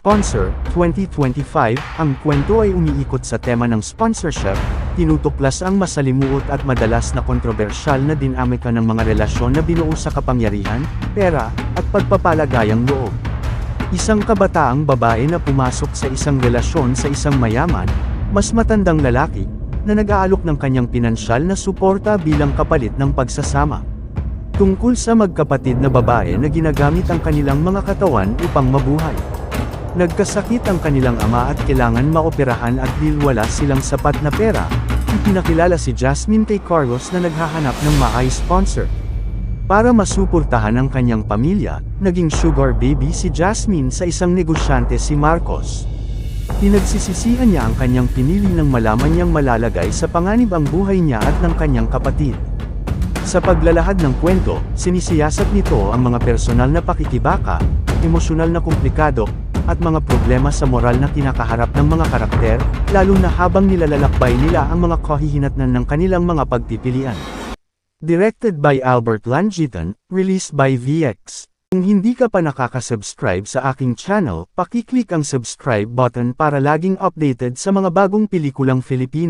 Sponsor, 2025, ang kwento ay umiikot sa tema ng sponsorship, tinutuklas ang masalimuot at madalas na kontrobersyal na dinamika ng mga relasyon na binuo sa kapangyarihan, pera, at pagpapalagayang loob. Isang kabataang babae na pumasok sa isang relasyon sa isang mayaman, mas matandang lalaki, na nag-aalok ng kanyang pinansyal na suporta bilang kapalit ng pagsasama. Tungkol sa magkapatid na babae na ginagamit ang kanilang mga katawan upang mabuhay. Nagkasakit ang kanilang ama at kailangan maoperahan at dahil wala silang sapat na pera, ipinakilala si Jasmine kay Carlos na naghahanap ng maayos sponsor. Para masuportahan ang kanyang pamilya, naging sugar baby si Jasmine sa isang negosyante si Marcos. Pinagsisisihan niya ang kanyang pinili nang malaman niyang malalagay sa panganib ang buhay niya at ng kanyang kapatid. Sa paglalahad ng kwento, sinisiyasat nito ang mga personal na pakikibaka, emosyonal na komplikado, at mga problema sa moral na kinakaharap ng mga karakter, lalo na habang nilalalakbay nila ang mga kahihinatnan ng kanilang mga pagpipilian. Directed by Albert Langitan, released by VX. Kung hindi ka pa nakaka-subscribe sa aking channel, pakiclick ang subscribe button para laging updated sa mga bagong pelikulang Filipino.